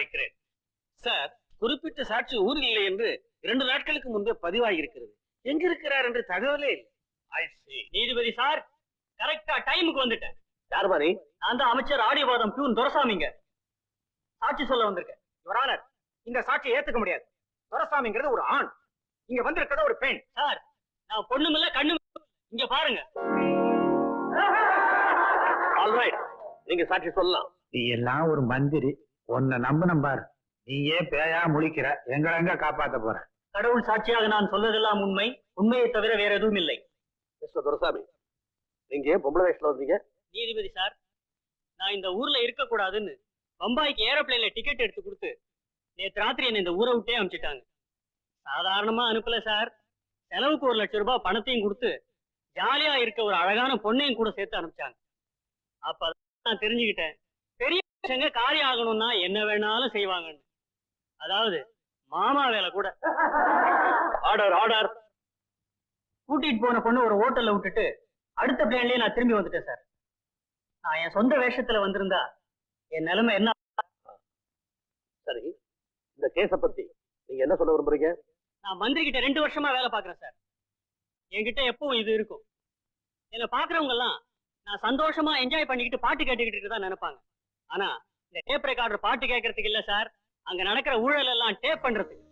அழைக்கிறேன். சார் குறிப்பிட்ட சாட்சி ஊரில் இல்லை என்று இரண்டு நாட்களுக்கு முன்பே பதிவாகியிருக்கிறது. எங்க இருக்கிறார் என்று தகவலே இல்லை. நீதிபதி சார் கரெக்டா டைமுக்கு வந்துட்டேன். யார் மாதிரி நான் தான் அமைச்சர் ஆடியவாதம் பியூன் துரசாமிங்க. சாட்சி சொல்ல வந்திருக்கேன். யுவரானர் இந்த சாட்சியை ஏத்துக்க முடியாது. துரசாமிங்கிறது ஒரு ஆண். இங்க வந்திருக்கிறது ஒரு பெண். சார் நான் பொண்ணுமில்ல கண்ணு இங்க பாருங்க. ஆல்ரைட் நீங்க சாட்சி சொல்லலாம். நீ எல்லாம் ஒரு மந்திரி. உன்னை நம்பினம் பாரு. நீ ஏன் பேயா முழிக்கிற. எங்களை எங்க காப்பாத்த போற? கடவுள் சாட்சியாக நான் சொல்வதெல்லாம் உண்மை. உண்மையை தவிர வேற எதுவும் இல்லை. மிஸ்டர் துரசாமி நீங்க ஏன் பொம்பளை வயசுல வந்தீங்க? நீதிபதி சார் நான் இந்த ஊர்ல இருக்க கூடாதுன்னு பம்பாய்க்கு ஏரோப்ளேன்ல டிக்கெட் எடுத்து கொடுத்து நேத்து ராத்திரி என்ன இந்த ஊரை விட்டே அனுப்பிச்சிட்டாங்க. சாதாரணமா அனுப்பல சார். செலவுக்கு ஒரு லட்சம் ரூபாய் பணத்தையும் கொடுத்து ஜாலியா இருக்க ஒரு அழகான பொண்ணையும் கூட சேர்த்து அனுப்பிச்சாங்க. அப்ப நான் தெரிஞ்சுக்கிட்டேன். பெரிய மனுஷங்க காரியம் ஆகணும்னா என்ன வேணாலும் செய்வாங்கன்னு. அதாவது மாமா வேலை கூட. Order order. கூட்டிட்டு போன பொண்ணு ஒரு ஹோட்டல்ல விட்டுட்டு அடுத்த பிளேன்லயே நான் திரும்பி வந்துட்டேன் சார். நான் என் சொந்த வேஷத்துல வந்திருந்தா என் நிலைமை என்ன? சரி இந்த கேஸ பத்தி நீங்க என்ன சொல்ல விரும்புறீங்க? நான் மந்திரி கிட்ட ரெண்டு வருஷமா வேலை பார்க்கறேன் சார். என்கிட்ட எப்பவும் இது இருக்கும். என்னை பாக்குறவங்க எல்லாம் நான் சந்தோஷமா என்ஜாய் பண்ணிக்கிட்டு பாட்டு கேட்டுக்கிட்டு இருக்கதான் நினைப்பாங்க. ஆனா இந்த டேப் ரெக்கார்டர் பாட்டு கேட்கறதுக்கு இல்ல சார் அங்க நடக்கிற ஊழல் எல்லாம் டேப் பண்றதுக்கு.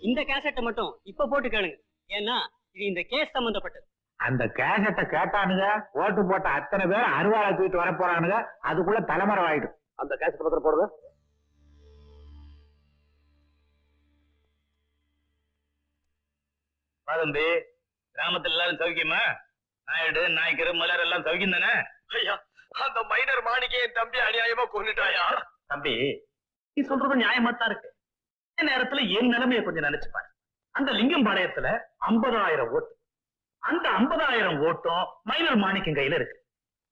இந்த கேசட்டை மட்டும் இப்ப போட்டு கேளுங்க. ஏன்னா இது இந்த கேஸ் சம்பந்தப்பட்டது. அந்த கேசட்டை கேட்டானுங்க ஓட்டு போட்ட அத்தனை பேர் அருவாளை தூக்கிட்டு வர போறானுங்க அதுக்குள்ள தலைமறை ஆயிடும் அந்த கேசட் பத்திரம் போடுங்க. தம்பி கிராமத்துல எல்லாரும் சௌக்கியமா? நாயுடு நாய்க்கரு மலர் எல்லாம் சௌக்கியம் தானே? ஐயா அந்த மைனர் மாணிக்க என் தம்பி அநியாயமா கொண்டுட்டாயா தம்பி நீ சொல்றது நியாயமா தான் இருக்கு. இந்த நேரத்துல என் நிலைமையை கொஞ்சம் நினைச்சு பாரு. அந்த லிங்கம் பாளையத்துல ஐம்பதாயிரம் ஓட்டு. அந்த ஐம்பதாயிரம் ஓட்டும் மைனர் மாணிக்கம் கையில இருக்கு.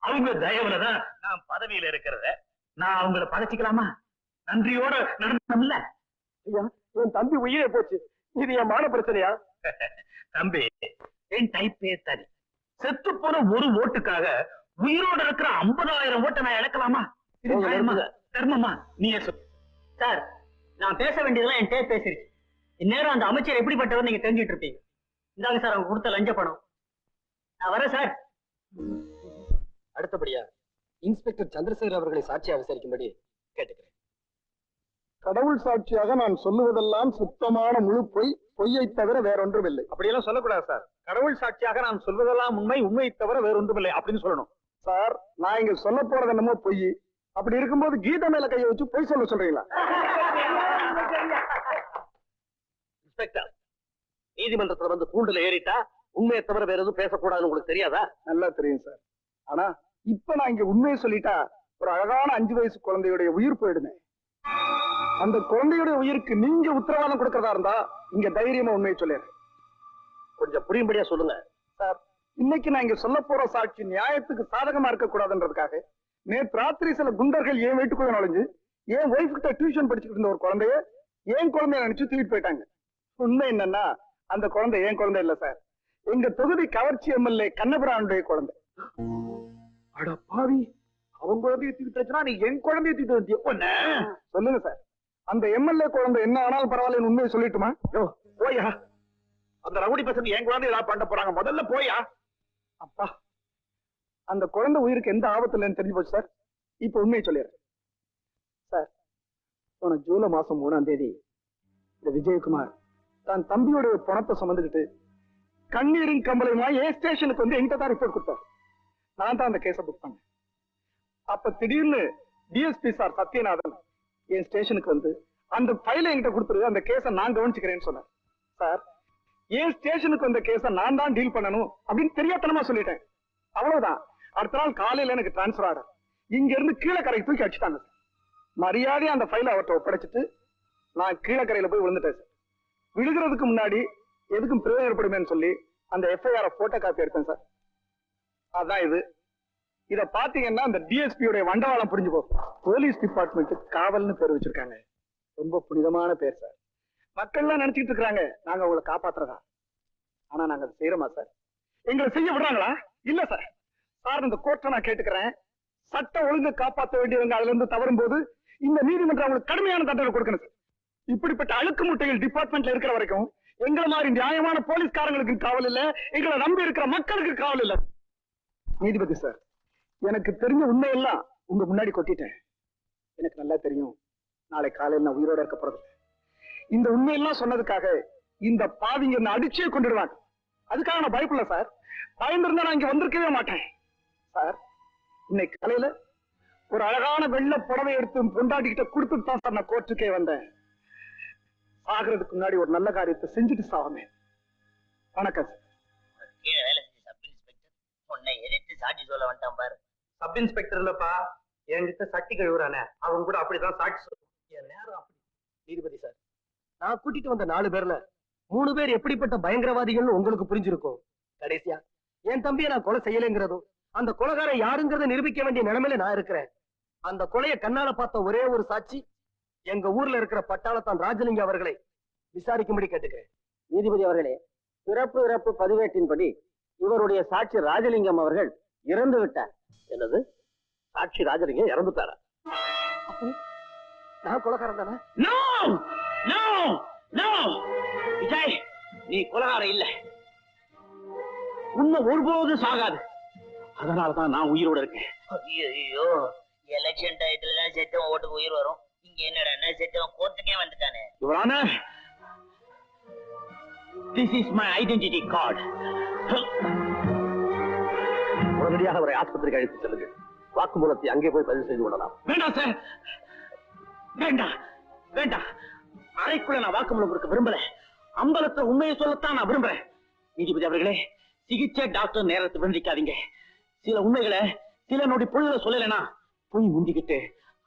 அவங்க தயவுலதான் நான் பதவியில இருக்கிறத நான் அவங்கள பகைச்சிக்கலாமா? நன்றியோட நடந்தோம்ல? ஐயா என் தம்பி உயிரே போச்சு. இது என் மான பிரச்சனையா? தம்பி என் டைப்பே தனி. செத்து போன ஒரு ஓட்டுக்காக உயிரோட இருக்கிற ஐம்பதாயிரம் ஓட்டை நான் இழக்கலாமா? இது. தர்மமா நீயே சொல்லு சார் நான் பேச வேண்டியதெல்லாம் என் டேப் பேசிருச்சு. இந்நேரம் அந்த அமைச்சர் எப்படிப்பட்டவர் நீங்க தெரிஞ்சுட்டு இருப்பீங்க? இந்தாங்க சார் அவங்க கொடுத்த லஞ்ச பணம். நான் வரேன் சார். அடுத்தபடியா இன்ஸ்பெக்டர் சந்திரசேகர் அவர்களை சாட்சியா விசாரிக்கும்படி கேட்டுக்கிறேன். கடவுள் சாட்சியாக நான் சொல்லுவதெல்லாம் சுத்தமான முழு பொய் பொய்யை தவிர வேற ஒன்றும் இல்லை அப்படியெல்லாம் சொல்லக்கூடாது சார். கடவுள் சாட்சியாக நான் சொல்வதெல்லாம் உண்மை உண்மையை தவிர வேற ஒன்றும் இல்லை அப்படின்னு சொல்லணும். சார் நான் இங்க சொல்ல போறது என்னமோ பொய். அப்படி இருக்கும்போது கீதை மேல கையை வச்சு பொய் சொல்ல சொல்றீங்களா? இன்ஸ்பெக்டர் நீதிமன்றத்துல வந்து கூண்டுல ஏறிட்டா உண்மையை தவிர வேற எதுவும் பேசக்கூடாதுன்னு உங்களுக்கு தெரியாதா? நல்லா தெரியும் சார். ஆனா இப்ப நான் இங்க உண்மையை சொல்லிட்டா ஒரு அழகான அஞ்சு வயசு குழந்தையுடைய உயிர் போயிடுமே. அந்த குழந்தையுடைய உயிருக்கு நீங்க உத்தரவாதம் கொடுக்கறதா இருந்தா இங்க தைரியமா உண்மையை சொல்லிடுறேன். கொஞ்சம் புரியும்படியா சொல்லுங்க. சார் இன்னைக்கு நான் இங்க சொல்ல போற சாட்சி நியாயத்துக்கு சாதகமா இருக்க கூடாதுன்றதுக்காக நேற்று ராத்திரி சில குண்டர்கள் என் வீட்டுக்குள்ள நுழைஞ்சு என் ஒய்ஃப் கிட்ட டியூஷன் படிச்சுட்டு இருந்த ஒரு குழந்தைய என் குழந்தைய நினைச்சு தூக்கிட்டு போயிட்டாங்க? உண்மை என்னன்னா அந்த குழந்தை என் குழந்தை இல்ல சார்? எங்க தொகுதி கவர்ச்சி எம்எல்ஏ கண்ணபிரானுடைய குழந்தை. அட பாவி அவன் குழந்தைய தூக்கிட்டு நீ என் குழந்தைய தூக்கிட்டு பொண்ணு சொல்லுங்க சார். அந்த எம்எல்ஏ குழந்தை என்ன ஆனாலும் பரவாயில்ல உண்மையை சொல்லிட்டுமா? போயா. அந்த ரவுடி பசங்க என் குழந்தை ஏதாவது பண்ண போறாங்க. முதல்ல போயா. அப்பா அந்த குழந்தை உயிருக்கு எந்த ஆபத்து இல்லைன்னு தெரிஞ்சு போச்சு சார். இப்ப உண்மையை சொல்லிடுறேன். சார் போன ஜூலை மாசம் மூணாம் தேதி இந்த விஜயகுமார் தான் தம்பியோட பணத்தை சுமந்துக்கிட்டு கண்ணீரின் கம்பளையுமா ஏ ஸ்டேஷனுக்கு வந்து என்கிட்ட தான் ரிப்போர்ட் கொடுத்தார். நான் தான் அந்த கேஸை புக் பண்ணேன். அப்ப திடீர்னு டிஎஸ்பி சார் சத்யநாதன் என் ஸ்டேஷனுக்கு வந்து அந்த ஃபைலை என்கிட்ட கொடுத்துரு அந்த கேஸை நான் கவனிச்சுக்கிறேன்னு சொன்னார். சார் ஏன் ஸ்டேஷனுக்கு வந்த கேஸை நான் தான் டீல் பண்ணணும் அப்படின்னு தெரியாத்தனமா சொல்லிட்டேன். அவ்வளவுதான். அடுத்த நாள் காலையில எனக்கு டிரான்ஸ்பர் ஆர்டர் இங்க இருந்து கீழக்கரைக்கு தூக்கி அடிச்சுட்டாங்க சார் மரியாதையா அந்த ஃபைலை அவர்கிட்ட ஒப்படைச்சிட்டு நான் கீழக்கரையில போய் விழுந்துட்டேன் சார் விழுகிறதுக்கு முன்னாடி எதுக்கும் பிரயோஜனப்படுமேன்னு சொல்லி அந்த எஃப்ஐஆர் போட்டோ காப்பி எடுத்தேன் சார் அதான் இது. இத பாத்தீங்கன்னா அந்த டிஎஸ்பியோட வண்டவாளம் புரிஞ்சு போகும் போலீஸ் டிபார்ட்மெண்ட் காவல்னு பேர் வச்சிருக்காங்க. ரொம்ப புனிதமான பேர் சார் மக்கள்லாம் நினைச்சிட்டு இருக்காங்க நாங்க உங்களை காப்பாத்துறதா? ஆனா நாங்க அதை செய்யறோமா சார்? எங்களை செய்ய விடுறாங்களா? இல்ல சார். சார் இந்த கோர்ட்டை நான் கேட்டுக்கிறேன். சட்ட ஒழுங்கு காப்பாற்ற வேண்டியவங்க அதுல இருந்து தவறும் போது இந்த நீதிமன்றம் அவங்களுக்கு கடுமையான தண்டனை கொடுக்கணும் சார். இப்படிப்பட்ட அழுக்கு முட்டைகள் டிபார்ட்மெண்ட்ல இருக்கிற வரைக்கும் எங்களை மாதிரி நியாயமான போலீஸ்காரங்களுக்கு காவல் இல்ல எங்களை நம்பி இருக்கிற மக்களுக்கு காவல் இல்ல. நீதிபதி சார் எனக்கு தெரிஞ்ச உண்மையெல்லாம் உங்க முன்னாடி கொட்டிட்டேன். எனக்கு நல்லா தெரியும். நாளை காலையில் நான் உயிரோட இருக்க போறது. இந்த உண்மையெல்லாம் சொன்னதுக்காக இந்த பாவிங்க என்ன அடிச்சே கொண்டுடுவாங்க. அதுக்காக நான் பயப்படல சார். பயந்திருந்தா நான் இங்க வந்திருக்கவே மாட்டேன். சார் இன்னைக்கு காலையில ஒரு அழகான வெள்ளை புடவை எடுத்து பொண்டாட்டிக்கிட்ட கொடுத்துட்டு தான் சார் நான் கோர்ட்டுக்கே வந்தேன். சாகிறதுக்கு முன்னாடி ஒரு நல்ல காரியத்தை செஞ்சுட்டு சாவமே. வணக்கம் சார். கீழே வேலை செஞ்ச சப் இன்ஸ்பெக்டர் உன்னை எதிர்த்து சாட்சி சொல்ல வந்துட்டான் பாரு. சப் இன்ஸ்பெக்டர் இல்லப்பா. என்கிட்ட சட்டி கழுவுறானே அவன் கூட அப்படிதான் சாட்சி சொல்லுவான் என் நேரம் அப்படி. நீதிபதி சார். நான் கூட்டிட்டு வந்த நாலு பேர்ல மூணு பேர் எப்படிப்பட்ட பயங்கரவாதிகள்னு உங்களுக்கு புரிஞ்சிருக்கும். கடைசியா என் தம்பியை நான் கொலை செய்யலைங்கிறதும் அந்த கொலைகாரன் யாருங்கிறத நிரூபிக்க வேண்டிய நிலைமையில நான் இருக்கிறேன். அந்த கொலையை கண்ணால பார்த்த ஒரே ஒரு சாட்சி எங்க ஊர்ல இருக்கிற பட்டாளத்தான் ராஜலிங்கம் அவர்களை விசாரிக்கும்படி கேட்டுக்கிறேன். நீதிபதி அவர்களே பிறப்பு இறப்பு பதிவேட்டின்படி இவருடைய சாட்சி ராஜலிங்கம் அவர்கள் இறந்து விட்டார். என்னது? சாட்சி ராஜலிங்கம் இறந்துட்டாரா? நான் கொலைகாரன் தானே? நோ நோ நோ விஜய் நீ கொலகாரம் இல்ல. உண்மை ஒருபோதும் சாகாது. அதனாலதான் நான் உயிரோட இருக்கேன். ஐயோ எலெக்ஷன் டயத்துல தான் செத்தவன் ஓட்டுக்கு உயிர் வரும். இங்க என்னடா செத்தவன் கோர்ட்டுக்கே வந்துட்டானே? Your Honor, this is my identity card. உடனடியாக அவரை ஆஸ்பத்திரிக்கு அழைத்து செல்லுங்கள். வாக்குமூலத்தை அங்கே போய் பதிவு செய்து கொள்ளலாம். வேண்டாம் சார் வேண்டாம் வேண்டாம். அறைக்குள்ள நான் வாக்குமூலம் கொடுக்க விரும்பல. அம்பலத்தை உண்மையை சொல்லத்தான் நான் விரும்புறேன். நீதிபதி அவர்களே சிகிச்சை டாக்டர் நேரத்தை விருந்திக்காதீங்க சில உண்மைகளை சில நொடி பொழுதுல சொல்லலைன்னா போய் முந்திக்கிட்டு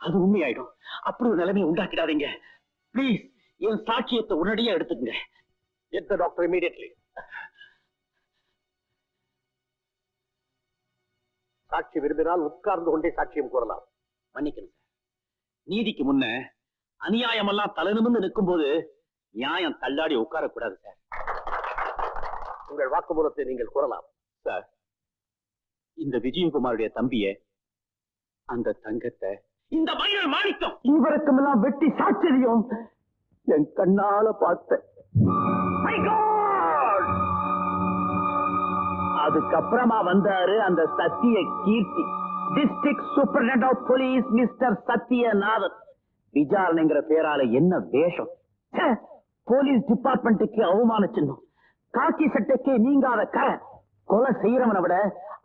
அது உண்மையாயிடும். அப்படி ஒரு நிலைமையை உண்டாக்கிடாதீங்க. ப்ளீஸ் என் சாட்சியத்தை உடனடியா எடுத்துக்கங்க. எந்த டாக்டர் இமீடியட்லி சாட்சி விரும்பினால் உட்கார்ந்து கொண்டே சாட்சியம் கூறலாம். மன்னிக்கணும் நீதிக்கு முன்ன அநியாயமெல்லாம் தலை நிமிர்ந்து நிற்கும் போது நியாயம் தள்ளாடி உட்காரக்கூடாது சார். உங்கள் வாக்குமூலத்தை நீங்கள் கூறலாம். சார் இந்த விஜயகுமாருடைய தம்பிய அந்த தங்கத்தை இந்த மயில் மாணிக்கம்! இவருக்கும் எல்லாம் வெட்டி சாட்சியம் என் கண்ணால God! அதுக்கப்புறமா வந்தாரு அந்த Sathya Keerthi district superintendent of police mister Sathyanathan விசாரணைங்கிற பேரால என்ன வேஷம்? போலீஸ் டிபார்ட்மெண்ட்டுக்கு அவமான சின்னம். காக்கி சட்டைக்கு நீங்காத கரை. கொலை செய்யறவனை விட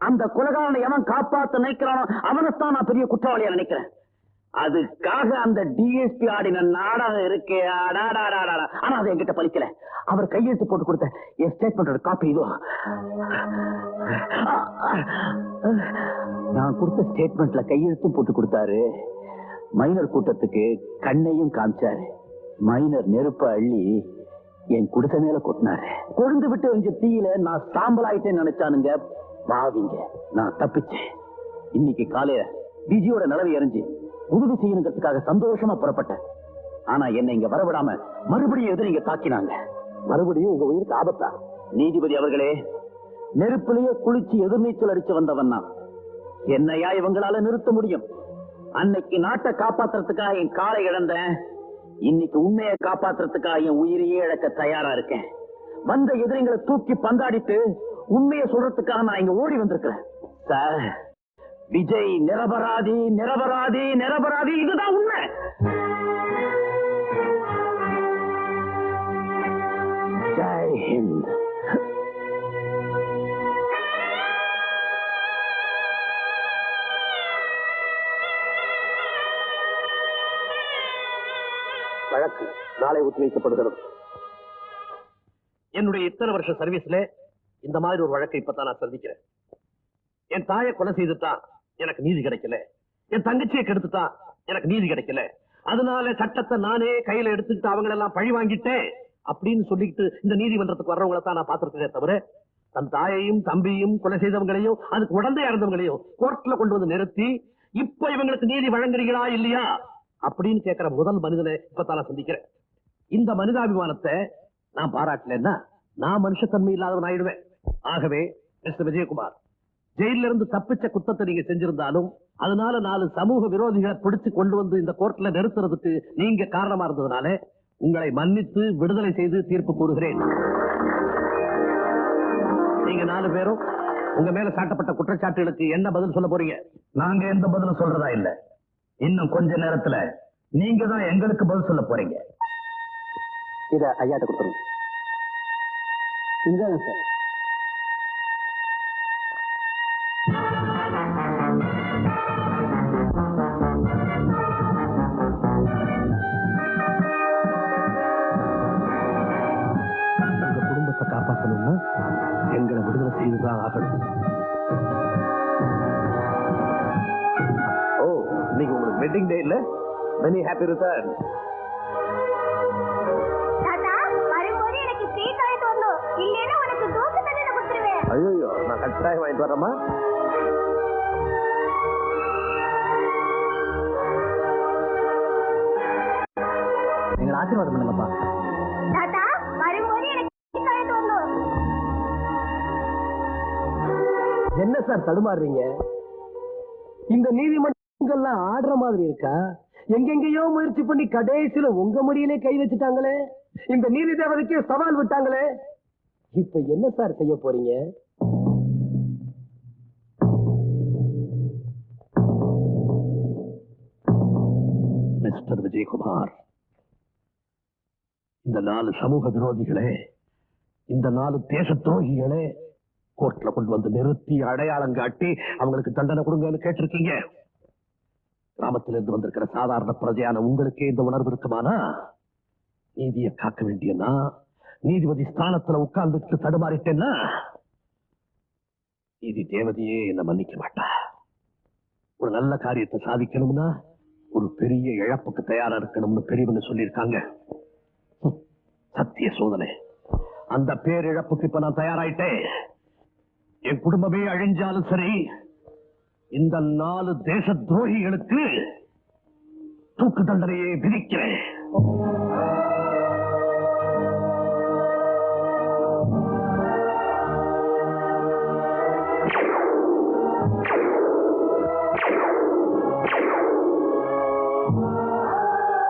அந்த கொலைகாரனை எவன் காப்பாத்த நினைக்கிறானோ அவனைத்தான் நான் பெரிய குற்றவாளியா நினைக்கிறேன். அதுக்காக அந்த டிஎஸ்பி ஆடின நாடகம் இருக்கே. ஆனா அது என்கிட்ட பலிக்கல அவர் கையெழுத்து போட்டு கொடுத்த என் ஸ்டேட்மெண்டோட காப்பி இதோ நான் கொடுத்த ஸ்டேட்மெண்ட்ல கையெழுத்தும் போட்டு கொடுத்தாரு. மைனர் கூட்டத்துக்கு கண்ணையும் காமிச்சாரு. மைனர் நெருப்ப அள்ளி என் குடுத்த மேல கொட்டினாரு. கொழுந்து விட்டு எரிஞ்ச தீயில நான் சாம்பல் ஆயிட்டேன்னு நினைச்சானுங்க. பாவிங்க நான் தப்பிச்சேன். இன்னைக்கு காலையில விஜயோட நிலவை எரிஞ்சு உதவி செய்யணுங்கிறதுக்காக சந்தோஷமா புறப்பட்டேன். ஆனா என்னை இங்க வரவிடாம மறுபடியும் எதிரிங்க தாக்கினாங்க. மறுபடியும் உங்க உயிருக்கு ஆபத்தா? நீதிபதி அவர்களே நெருப்பிலேயே குளிச்சு எதிர்நீச்சல் அடிச்சு வந்தவன் நான். என்னையா இவங்களால நிறுத்த முடியும்? அன்னைக்கு நாட்டை காப்பாத்துறதுக்காக என் காலை இழந்தேன். இன்னைக்கு உண்மையை காப்பாத்துறதுக்காக என் உயிரையே இழக்க தயாரா இருக்கேன். வந்த எதிரிங்களை தூக்கி பந்தாடிட்டு உண்மையை சொல்றதுக்காக நான் இங்க ஓடி வந்திருக்கிறேன். சார் விஜய் நிரபராதி நிரபராதி நிரபராதி இதுதான் உண்மை. நாளை ஒத்திவைக்கப்படுகிறது என்னுடைய இத்தனை வருஷ சர்வீஸ்ல இந்த மாதிரி ஒரு வழக்கை இப்பதான் நான் சந்திக்கிறேன். என் தாயை கொலை செய்துட்டா எனக்கு நீதி கிடைக்கல. என் தங்கச்சியை கெடுத்துட்டா எனக்கு நீதி கிடைக்கல. அதனால சட்டத்தை நானே கையில எடுத்துக்கிட்டு அவங்கள எல்லாம் பழி வாங்கிட்டேன் அப்படின்னு சொல்லிக்கிட்டு இந்த நீதிமன்றத்துக்கு வர்றவங்களை தான் நான் பார்த்திருக்கேன் தவிர தன் தாயையும் தம்பியும் கொலை செய்தவங்களையும் அதுக்கு உடந்தே இறந்தவங்களையும் கோர்ட்ல கொண்டு வந்து நிறுத்தி இப்ப இவங்களுக்கு நீதி வழங்குறீங்களா இல்லையா அப்படின்னு கேட்கிற முதல் மனிதனை இப்பதான் நான் சந்திக்கிறேன். இந்த மனிதாபிமானத்தை நான் பாராட்டலன்னா நான் மனுஷத்தன்மை இல்லாதவன் ஆயிடுவேன் ஆகவே மிஸ்டர் விஜயகுமார் ஜெயில இருந்து தப்பிச்ச குத்தத்தை நீங்க செஞ்சிருந்தாலும் அதனால நாலு சமூக விரோதிகளை பிடிச்சு கொண்டு வந்து இந்த கோர்ட்ல நிறுத்துறதுக்கு நீங்க காரணமா இருந்ததுனால உங்களை மன்னித்து விடுதலை செய்து தீர்ப்பு கூறுகிறேன். நீங்க நாலு பேரும் உங்க மேல சாட்டப்பட்ட குற்றச்சாட்டுகளுக்கு என்ன பதில் சொல்ல போறீங்க? நாங்க எந்த பதிலும் சொல்றதா இல்ல. இன்னும் கொஞ்ச நேரத்துல நீங்க தான் எங்களுக்கு பதில் சொல்ல போறீங்க. இத ஐயாட்ட கொடுத்துருங்க. இந்தாங்க சார். உங்க குடும்பத்தை காப்பாற்றணும்னா எங்களை விடுதலை செய்துதான் ஆகணும். ஓ இன்னைக்கு உங்களுக்கு வெட்டிங் டே இல்ல? மெனி ஹாப்பி ரிட்டர்ன் கட்டாயம் வாங்கிட்டு வரேம்மா. எங்களை ஆசீர்வாதம் பண்ணுங்கப்பா. தாத்தா வரும்போது எனக்கு என்ன சார் தடுமாறுறீங்க? இந்த நீதிமன்றங்கள்லாம் ஆடுற மாதிரி இருக்கா? எங்கெங்கேயோ முயற்சி பண்ணி கடைசியில உங்க முடியிலே கை வச்சுட்டாங்களே? இந்த நீதி தேவதைக்கு சவால் விட்டாங்களே? இப்ப என்ன சார் செய்ய போறீங்க? டாக்டர் விஜயகுமார். இந்த நாலு சமூக விரோதிகளே இந்த நாலு தேச துரோகிகளே கோர்ட்ல கொண்டு வந்து நிறுத்தி அடையாளம் காட்டி அவங்களுக்கு தண்டனை கொடுங்கன்னு கேட்டிருக்கீங்க. கிராமத்திலிருந்து வந்திருக்கிற சாதாரண பிரஜையான உங்களுக்கே இந்த உணர்வு இருக்குமானா? நீதியை காக்க வேண்டியனா? நீதிபதி ஸ்தானத்துல உட்கார்ந்துட்டு தடுமாறிட்டேன்னா? நீதி தேவதையே என்ன மன்னிக்க மாட்டா. ஒரு நல்ல காரியத்தை சாதிக்கணும்னா ஒரு பெரிய இழப்புக்கு தயாரா இருக்கணும்னு பெரியவங்க சொல்லியிருக்காங்க. சத்திய சோதனை. அந்த பேரிழப்புக்கு இப்ப நான் தயாராயிட்டேன். என் குடும்பமே அழிஞ்சாலும் சரி இந்த நாலு தேச துரோகிகளுக்கு தூக்கு தண்டனையை விதிக்கிறேன்.